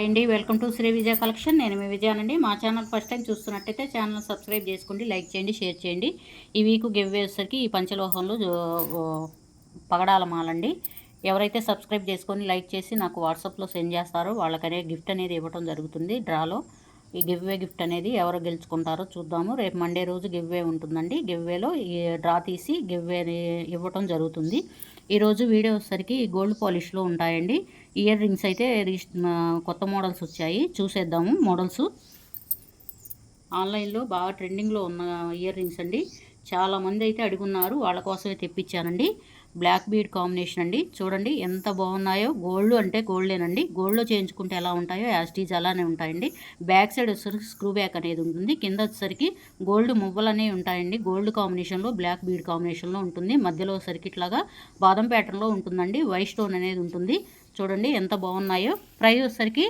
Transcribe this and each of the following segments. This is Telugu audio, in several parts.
అండి welcome to Sri Vijaya collection నేను మీ విజయానండి. మా ఛానల్ ఫస్ట్ టైం చూస్తున్నట్టయితే ఛానల్ సబ్స్క్రైబ్ చేసుకోండి లైక్ చేయండి షేర్ చేయండి. ఈ వీక్ గివ్ వేసరికి ఈ పంచలోహంలో పగడాల మాలండి ఎవరైతే సబ్స్క్రైబ్ చేసుకొని లైక్ చేసి నాకు వాట్సాప్లో సెండ్ చేస్తారో వాళ్ళకనే గిఫ్ట్ అనేది ఇవ్వడం జరుగుతుంది డ్రాలో ఈ గివ్వే గిఫ్ట్ అనేది ఎవరు గెలుచుకుంటారో చూద్దాము. రేపు మండే రోజు గివ్వే ఉంటుందండి. గివ్వేలో ఈ డ్రా తీసి గివ్వే ఇవ్వటం జరుగుతుంది. ఈరోజు వీడియో వచ్చేసరికి గోల్డ్ పాలిష్లో ఉంటాయండి. ఇయర్ రింగ్స్ అయితే కొత్త మోడల్స్ వచ్చాయి. చూసేద్దాము మోడల్స్. ఆన్లైన్లో బాగా ట్రెండింగ్లో ఉన్న ఇయర్ రింగ్స్ అండి. చాలామంది అయితే అడుగున్నారు వాళ్ళ కోసమే తెప్పించానండి. బ్లాక్ బీడ్ కాంబినేషన్ అండి. చూడండి ఎంత బాగున్నాయో. గోల్డ్ అంటే గోల్డేనండి. గోల్డ్లో చేయించుకుంటే ఎలా ఉంటాయో యాస్టీజ్ అలానే ఉంటాయండి. బ్యాక్ సైడ్ వచ్చేసరికి స్క్రూ బ్యాక్ అనేది ఉంటుంది. కింద వచ్చేసరికి గోల్డ్ మువ్వలు అనేవి ఉంటాయండి. గోల్డ్ కాంబినేషన్లో బ్లాక్ బీడ్ కాంబినేషన్లో ఉంటుంది. మధ్యలో వచ్చేసరికి ఇట్లాగా బాదం ప్యాటర్న్లో ఉంటుందండి. వైట్ స్టోన్ అనేది ఉంటుంది. చూడండి ఎంత బాగున్నాయో. ప్రైస్ వచ్చేసరికి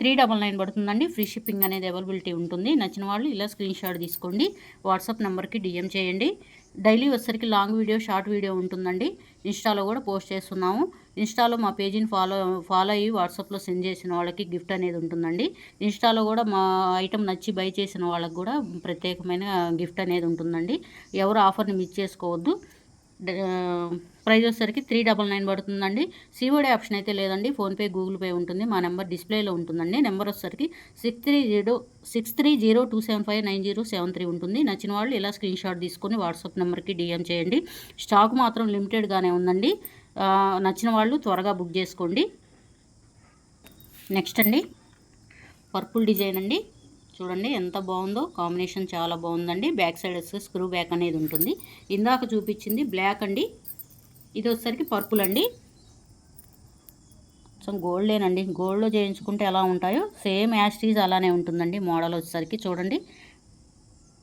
త్రీ డబల్ నైన్ పడుతుందండి. ఫ్రీ షిప్పింగ్ అనేది అవైలబిలిటీ ఉంటుంది. నచ్చిన వాళ్ళు ఇలా స్క్రీన్ షాట్ తీసుకోండి. వాట్సాప్ నెంబర్కి డిఎం చేయండి. డైలీ వచ్చేసరికి లాంగ్ వీడియో షార్ట్ వీడియో ఉంటుందండి. ఇన్స్టాలో కూడా పోస్ట్ చేస్తున్నాము. ఇన్స్టాలో మా పేజీని ఫాలో ఫాలో అయ్యి వాట్సాప్లో సెండ్ చేసిన వాళ్ళకి గిఫ్ట్ అనేది ఉంటుందండి. ఇన్స్టాలో కూడా మా ఐటెం నచ్చి బై చేసిన వాళ్ళకి కూడా ప్రత్యేకమైన గిఫ్ట్ అనేది ఉంటుందండి. ఎవరు ఆఫర్ని మిస్ చేసుకోవద్దు. ప్రైస్ వచ్చేసరికి త్రీ డబల్ నైన్ పడుతుందండి. సిఓడి ఆప్షన్ అయితే లేదండి. ఫోన్పే గూగుల్ పే ఉంటుంది. మా నెంబర్ డిస్ప్లేలో ఉంటుందండి. నెంబర్ వచ్చేసరికి six three zero six three zero two seven five nine zero seven three ఉంటుంది. నచ్చిన వాళ్ళు ఇలా స్క్రీన్ షాట్ తీసుకొని వాట్సాప్ నెంబర్కి డిఎం చేయండి. స్టాక్ మాత్రం లిమిటెడ్గానే ఉందండి. నచ్చిన వాళ్ళు త్వరగా బుక్ చేసుకోండి. నెక్స్ట్ అండి. పర్పుల్ డిజైన్ అండి. చూడండి ఎంత బాగుందో కాంబినేషన్ చాలా బాగుందండి. బ్యాక్ సైడ్ వస్తే స్క్రూ బ్యాక్ అనేది ఉంటుంది. ఇందాక చూపించింది బ్లాక్ అండి. ఇది వచ్చేసరికి పర్పుల్ అండి. సో గోల్డేనండి గోల్డ్లో చేయించుకుంటే ఎలా ఉంటాయో సేమ్ యాస్టీజ్ అలానే ఉంటుందండి. మోడల్ వచ్చేసరికి చూడండి.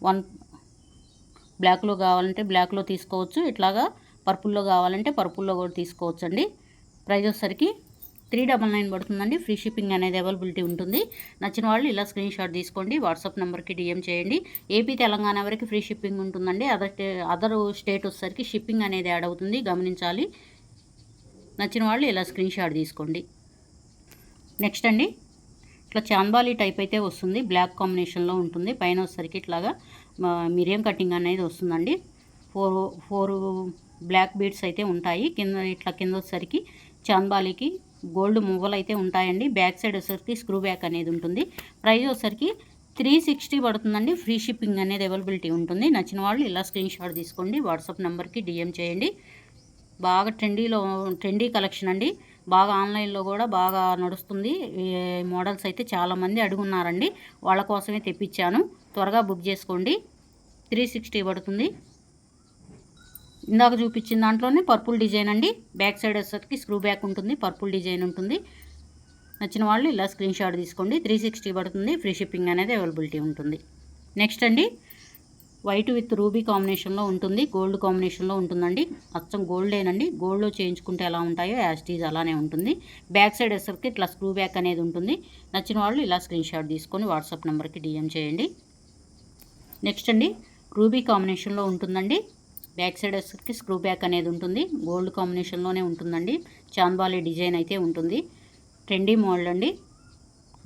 వన్ బ్లాక్లో కావాలంటే బ్లాక్లో తీసుకోవచ్చు. ఇట్లాగా పర్పుల్లో కావాలంటే పర్పుల్లో కూడా తీసుకోవచ్చు అండి ప్రైజ్ వచ్చేసరికి త్రీ డబల్ నైన్ పడుతుందండి. ఫ్రీ షిప్పింగ్ అనేది అవైలబిలిటీ ఉంటుంది. నచ్చిన వాళ్ళు ఇలా స్క్రీన్ షాట్ తీసుకోండి. వాట్సాప్ నెంబర్కి డిఎం చేయండి. ఏపీ తెలంగాణ వరకు ఫ్రీ షిప్పింగ్ ఉంటుందండి. అదర్ అదర్ స్టేట్ వచ్చేసరికి షిప్పింగ్ అనేది యాడ్ అవుతుంది. గమనించాలి. నచ్చిన వాళ్ళు ఇలా స్క్రీన్ షాట్ తీసుకోండి. నెక్స్ట్ అండి. ఇట్లా చాంబాలి టైప్ అయితే వస్తుంది. బ్లాక్ కాంబినేషన్లో ఉంటుంది. పైన వచ్చేసరికి ఇట్లాగా మిరియం కటింగ్ అనేది వస్తుందండి. ఫోర్ ఫోర్ బ్లాక్ బీడ్స్ అయితే ఉంటాయి. కింద ఇట్లా కింద వచ్చేసరికి చాంబాలికి గోల్డ్ మువ్వలు అయితే ఉంటాయండి. బ్యాక్ సైడ్ వచ్చేసరికి స్క్రూ బ్యాక్ అనేది ఉంటుంది. ప్రైస్ వచ్చేసరికి త్రీ సిక్స్టీ పడుతుందండి. ఫ్రీ షిప్పింగ్ అనేది అవైలబిలిటీ ఉంటుంది. నచ్చిన వాళ్ళు ఇలా స్క్రీన్ షాట్ తీసుకోండి. వాట్సాప్ నెంబర్కి డిఎం చేయండి. బాగా ట్రెండీలో ట్రెండీ కలెక్షన్ అండి. బాగా ఆన్లైన్లో కూడా బాగా నడుస్తుంది. మోడల్స్ అయితే చాలామంది అడుగున్నారండి. వాళ్ళ కోసమే తెప్పించాను. త్వరగా బుక్ చేసుకోండి. త్రీ సిక్స్టీ పడుతుంది. ఇందాక చూపించిన దాంట్లోనే పర్పుల్ డిజైన్ అండి. బ్యాక్ సైడ్ వచ్చేసరికి స్క్రూ బ్యాక్ ఉంటుంది పర్పుల్ డిజైన్ ఉంటుంది. నచ్చిన వాళ్ళు ఇలా స్క్రీన్ షాట్ తీసుకోండి. త్రీ సిక్స్టీ పడుతుంది ఫ్రీ షిప్పింగ్ అనేది అవైలబిలిటీ ఉంటుంది. నెక్స్ట్ అండి వైట్ విత్ రూబీ కాంబినేషన్లో ఉంటుంది గోల్డ్ కాంబినేషన్లో ఉంటుందండి. అచ్చం గోల్డేనండి గోల్డ్లో చేయించుకుంటే ఎలా ఉంటాయో యాస్టీజ్ అలానే ఉంటుంది. బ్యాక్ సైడ్ వచ్చేసరికి ఇట్లా స్క్రూ బ్యాక్ అనేది ఉంటుంది. నచ్చిన వాళ్ళు ఇలా స్క్రీన్ షాట్ తీసుకొని వాట్సాప్ నెంబర్కి డిఎం చేయండి. నెక్స్ట్ అండి రూబీ కాంబినేషన్లో ఉంటుందండి. బ్యాక్ సైడ్ వచ్చేసరికి స్క్రూ బ్యాక్ అనేది ఉంటుంది. గోల్డ్ కాంబినేషన్లోనే ఉంటుందండి. చాంబాలి డిజైన్ అయితే ఉంటుంది. ట్రెండీ మోడల్ అండి.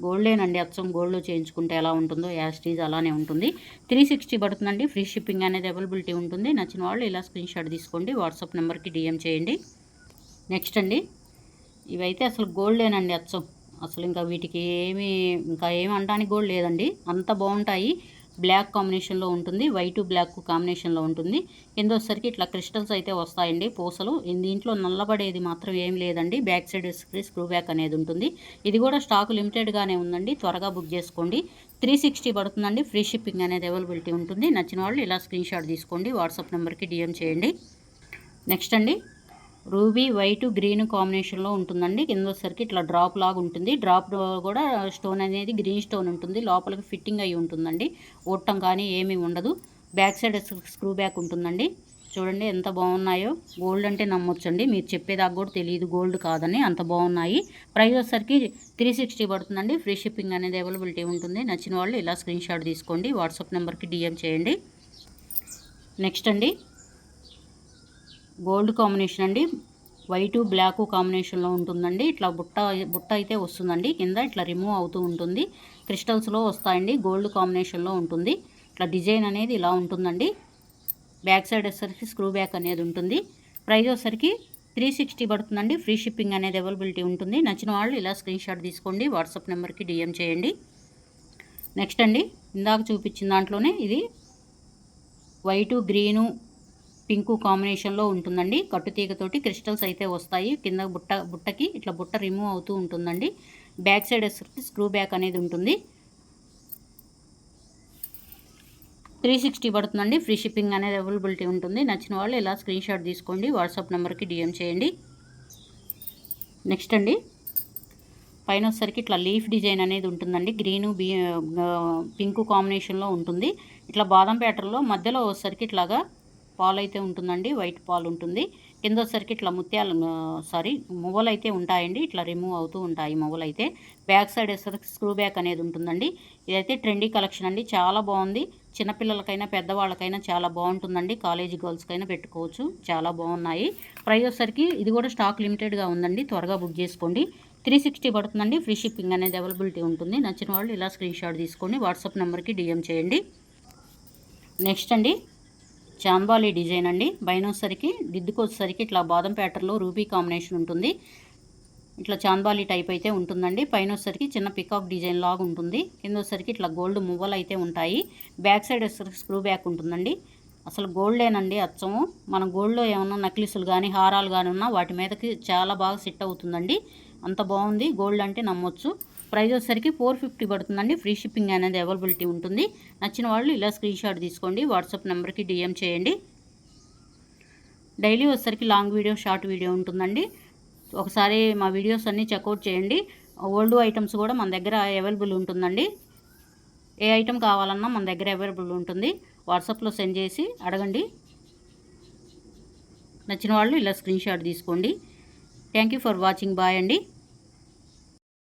గోల్డేనండి అచ్చం గోల్డ్లో చేయించుకుంటే ఎలా ఉంటుందో యాస్టీజ్ అలానే ఉంటుంది. త్రీ సిక్స్టీ పడుతుందండి. ఫ్రీ షిప్పింగ్ అనేది అవైలబిలిటీ ఉంటుంది. నచ్చిన వాళ్ళు ఇలా స్క్రీన్ షాట్ తీసుకోండి. వాట్సాప్ నెంబర్కి డిఎం చేయండి. నెక్స్ట్ అండి. ఇవైతే అసలు గోల్డేనండి అచ్చం. అసలు ఇంకా వీటికి ఏమి ఇంకా ఏమి అనడానికి గోల్డ్ లేదండి. అంత బాగుంటాయి. బ్లాక్ కాంబినేషన్లో ఉంటుంది వైట్ బ్లాక్ కాంబినేషన్లో ఉంటుంది. కింద వచ్చేసరికి ఇట్లా క్రిస్టల్స్ అయితే వస్తాయండి పూసలు. దీంట్లో నల్లబడేది మాత్రం ఏం లేదండి బ్యాక్ సైడ్ స్క్రూ బ్యాక్ అనేది ఉంటుంది. ఇది కూడా స్టాక్ లిమిటెడ్గానే ఉందండి త్వరగా బుక్ చేసుకోండి. త్రీ సిక్స్టీ పడుతుందండి ఫ్రీ షిప్పింగ్ అనేది అవైలబిలిటీ ఉంటుంది. నచ్చిన వాళ్ళు ఇలా స్క్రీన్ షాట్ తీసుకోండి వాట్సాప్ నెంబర్కి డిఎం చేయండి. నెక్స్ట్ అండి. రూబీ వైట్ గ్రీన్ కాంబినేషన్లో ఉంటుందండి. కింద వచ్చేసరికి ఇట్లా డ్రాప్ లాగా ఉంటుంది. డ్రాప్ కూడా స్టోన్ అనేది గ్రీన్ స్టోన్ ఉంటుంది. లోపలికి ఫిట్టింగ్ అయి ఉంటుందండి. ఊట్టం కానీ ఏమీ ఉండదు. బ్యాక్ సైడ్ స్క్రూ బ్యాక్ ఉంటుందండి. చూడండి ఎంత బాగున్నాయో. గోల్డ్ అంటే నమ్మొచ్చండి. మీరు చెప్పేదాకా కూడా తెలియదు గోల్డ్ కాదని అంత బాగున్నాయి. ప్రైస్ వచ్చేసరికి త్రీ సిక్స్టీ పడుతుందండి. ఫ్రీ షిప్పింగ్ అనేది అవైలబిలిటీ ఉంటుంది. నచ్చిన వాళ్ళు ఇలా స్క్రీన్ షాట్ తీసుకోండి. వాట్సాప్ నెంబర్కి డిఎం చేయండి. నెక్స్ట్ అండి. గోల్డ్ కాంబినేషన్ అండి. వైటు బ్లాక్ కాంబినేషన్లో ఉంటుందండి. ఇట్లా బుట్ట బుట్ట అయితే వస్తుందండి. కింద ఇట్లా రిమూవ్ అవుతూ ఉంటుంది. క్రిస్టల్స్లో వస్తాయండి. గోల్డ్ కాంబినేషన్లో ఉంటుంది. ఇట్లా డిజైన్ అనేది ఇలా ఉంటుందండి. బ్యాక్ సైడ్ వచ్చేసరికి స్క్రూ బ్యాక్ అనేది ఉంటుంది. ప్రైస్ వచ్చేసరికి త్రీ సిక్స్టీ పడుతుందండి. ఫ్రీ షిప్పింగ్ అనేది అవైలబిలిటీ ఉంటుంది. నచ్చిన వాళ్ళు ఇలా స్క్రీన్ షాట్ తీసుకోండి. వాట్సాప్ నెంబర్కి డిఎం చేయండి. నెక్స్ట్ అండి ఇందాక చూపించిన దాంట్లోనే ఇది వైటు గ్రీను పింకు కాంబినేషన్లో ఉంటుందండి. కట్టుతీగతోటి క్రిస్టల్స్ అయితే వస్తాయి. కింద బుట్ట బుట్టకి ఇట్లా బుట్ట రిమూవ్ అవుతూ ఉంటుందండి. బ్యాక్ సైడ్ వచ్చేసరికి స్క్రూ బ్యాక్ అనేది ఉంటుంది. త్రీ సిక్స్టీ పడుతుందండి. ఫ్రీ షిప్పింగ్ అనేది అవైలబిలిటీ ఉంటుంది. నచ్చిన వాళ్ళు ఇలా స్క్రీన్ షాట్ తీసుకోండి. వాట్సాప్ నెంబర్కి డిఎం చేయండి. నెక్స్ట్ అండి. పైన వచ్చేసరికి ఇట్లా లీఫ్ డిజైన్ అనేది ఉంటుందండి. గ్రీను బీ పింక్ కాంబినేషన్లో ఉంటుంది. ఇట్లా బాదం ప్యాటర్న్లో మధ్యలో వచ్చేసరికి ఇట్లాగా పాలు అయితే ఉంటుందండి వైట్ పాలు ఉంటుంది. కింద వచ్చేసరికి ఇట్లా ముత్యాలు సారీ మువ్వలు అయితే ఉంటాయండి. ఇట్లా రిమూవ్ అవుతూ ఉంటాయి మువ్వలు అయితే బ్యాక్ సైడ్ వచ్చేసరికి స్క్రూ బ్యాక్ అనేది ఉంటుందండి. ఇదైతే ట్రెండీ కలెక్షన్ అండి. చాలా బాగుంది. చిన్నపిల్లలకైనా పెద్దవాళ్ళకైనా చాలా బాగుంటుందండి. కాలేజీ గర్ల్స్కైనా పెట్టుకోవచ్చు. చాలా బాగున్నాయి. ప్రైస్ వచ్చేసరికి ఇది కూడా స్టాక్ లిమిటెడ్గా ఉందండి. త్వరగా బుక్ చేసుకోండి. త్రీ సిక్స్టీ పడుతుందండి. ఫ్రీ షిప్పింగ్ అనేది అవైలబిలిటీ ఉంటుంది. నచ్చిన వాళ్ళు ఇలా స్క్రీన్ షాట్ తీసుకోండి వాట్సాప్ నెంబర్కి డిఎం చేయండి. నెక్స్ట్ అండి. చాంబాలి డిజైన్ అండి. బైనోసరికి దిద్దుకు వచ్చేసరికి ఇట్లా బాదం ప్యాటర్లో రూబీ కాంబినేషన్ ఉంటుంది. ఇట్లా చాంబాలి టైప్ అయితే ఉంటుందండి. పైన వచ్చేసరికి చిన్న పికాక్ డిజైన్ లాగా ఉంటుంది. కింద వచ్చేసరికి ఇట్లా గోల్డ్ మువ్వలు అయితే ఉంటాయి. బ్యాక్ సైడ్ వచ్చేసరికి స్క్రూ బ్యాక్ ఉంటుందండి. అసలు గోల్డేనండి అచ్చము. మన గోల్డ్లో ఏమన్నా నక్లీసులు కానీ హారాలు కానీ ఉన్నా వాటి మీదకి చాలా బాగా సెట్ అవుతుందండి. అంత బాగుంది. గోల్డ్ అంటే నమ్మొచ్చు. ప్రైస్ వచ్చేసరికి ఫోర్ ఫిఫ్టీ పడుతుందండి. ఫ్రీ షిప్పింగ్ అనేది అవైలబిలిటీ ఉంటుంది. నచ్చిన వాళ్ళు ఇలా స్క్రీన్ షాట్ తీసుకోండి. వాట్సాప్ నెంబర్కి డిఎం చేయండి. డైలీ వచ్చేసరికి లాంగ్ వీడియో షార్ట్ వీడియో ఉంటుందండి. ఒకసారి మా వీడియోస్ అన్నీ చెక్అవుట్ చేయండి. ఓల్డ్ ఐటమ్స్ కూడా మన దగ్గర అవైలబుల్ ఉంటుందండి. ఏ ఐటమ్ కావాలన్నా మన దగ్గర అవైలబుల్ ఉంటుంది. వాట్సాప్లో సెండ్ చేసి అడగండి. నచ్చిన వాళ్ళు ఇలా స్క్రీన్ షాట్ తీసుకోండి. Thank you for watching. Bye అండి.